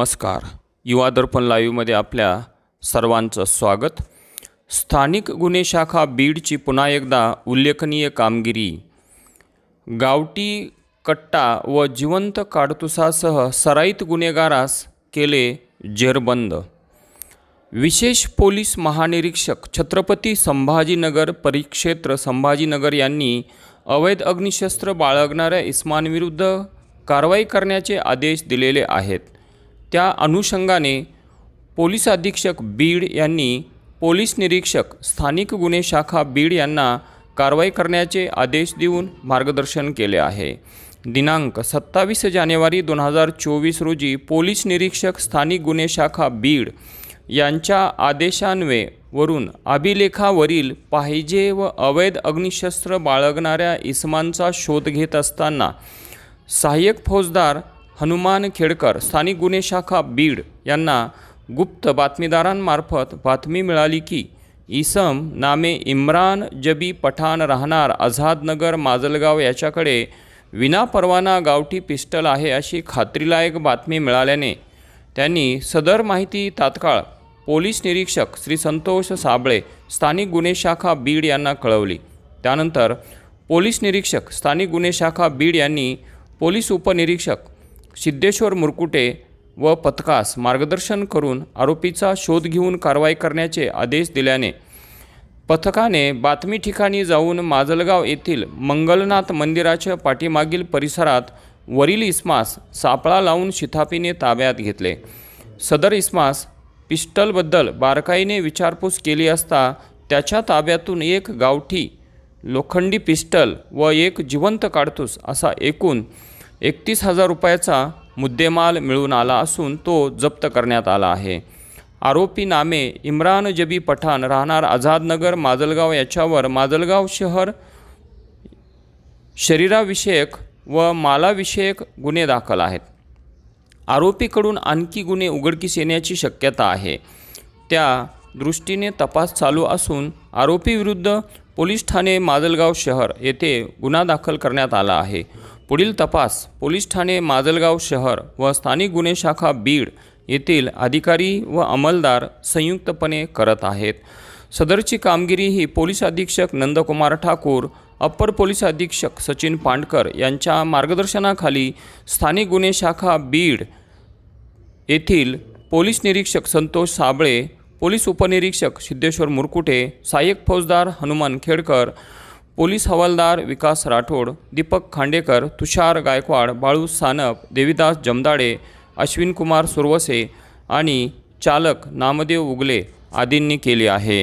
नमस्कार. युवा दर्पण लाईव्हमध्ये आपल्या सर्वांचं स्वागत. स्थानिक गुन्हे शाखा बीडची पुन्हा एकदा उल्लेखनीय कामगिरी. गावठी कट्टा व जिवंत काडतुसासह सराईत गुन्हेगारास केले जेरबंद. विशेष पोलीस महानिरीक्षक छत्रपती संभाजीनगर परिक्षेत्र संभाजीनगर यांनी अवैध अग्निशस्त्र बाळगणाऱ्या इस्मानविरुद्ध कारवाई करण्याचे आदेश दिलेले आहेत. त्या अनुषंगाने पोलीस अधीक्षक बीड यांनी पोलीस निरीक्षक स्थानिक गुन्हे शाखा बीड यांना कारवाई करण्याचे आदेश देऊन मार्गदर्शन केले आहे. दिनांक सत्तावीस जानेवारी दोन हजार चोवीस रोजी पोलीस निरीक्षक स्थानिक गुन्हे शाखा बीड यांच्या आदेशान्वये वरून अभिलेखावरील पाहिजे व अवैध अग्निशस्त्र बाळगणाऱ्या इसमांचा शोध घेत असताना सहाय्यक फौजदार हनुमान खेडकर स्थानिक गुन्हे शाखा बीड यांना गुप्त बातमीदारांमार्फत बातमी मिळाली की इसम नामे इम्रान जबी पठाण राहणार आझादनगर माजलगाव याच्याकडे विनापरवाना गावठी पिस्टल आहे अशी खात्रीलायक बातमी मिळाल्याने त्यांनी सदर माहिती तात्काळ पोलीस निरीक्षक श्री संतोष साबळे स्थानिक गुन्हे शाखा बीड यांना कळवली. त्यानंतर पोलीस निरीक्षक स्थानिक गुन्हे शाखा बीड यांनी पोलीस उपनिरीक्षक सिद्धेश्वर मुरकुटे व पथकास मार्गदर्शन करून आरोपीचा शोध घेऊन कारवाई करण्याचे आदेश दिल्याने पथकाने बातमी ठिकाणी जाऊन माजलगाव येथील मंगलनाथ मंदिराच्या पाठीमागील परिसरात वरील इस्मास सापळा लावून शिथापीने ताब्यात घेतले. सदर इस्मास पिस्टलबद्दल बारकाईने विचारपूस केली असता त्याच्या ताब्यातून एक गावठी लोखंडी पिस्टल व एक जिवंत काडतूस असा एकूण एकतीस हजार रुपयाचा मुद्देमाल मिळून आला असून तो जप्त करण्यात आला आहे. आरोपी नामे इम्रान जबी पठाण राहणार आझादनगर माजलगाव याच्यावर माजलगाव शहर शरीराविषयक व मालाविषयक गुन्हे दाखल आहेत. आरोपीकडून आणखी गुन्हे उघडकीस येण्याची शक्यता आहे. त्या दृष्टीने तपास चालू असून आरोपीविरुद्ध पोलीस ठाणे माजलगाव शहर येथे गुन्हा दाखल करण्यात आला आहे. पुढील तपास पोलीस ठाणे माजलगाव शहर व स्थानिक गुन्हे शाखा बीड येथील अधिकारी व अंमलदार संयुक्तपणे करत आहेत. सदरची कामगिरी ही पोलीस अधीक्षक नंदकुमार ठाकूर अप्पर पोलीस अधीक्षक सचिन पांडकर यांच्या मार्गदर्शनाखाली स्थानिक गुन्हे शाखा बीड येथील पोलीस निरीक्षक संतोष साबळे पोलीस उपनिरीक्षक सिद्धेश्वर मुरकुटे सहाय्यक फौजदार हनुमान खेडकर पोलीस हवालदार विकास राठोड दीपक खांडेकर तुषार गायकवाड बाळू सानप देविदास जमदाडे अश्विन कुमार सुरवसे आणि चालक नामदेव उगले आदींनी केली आहे.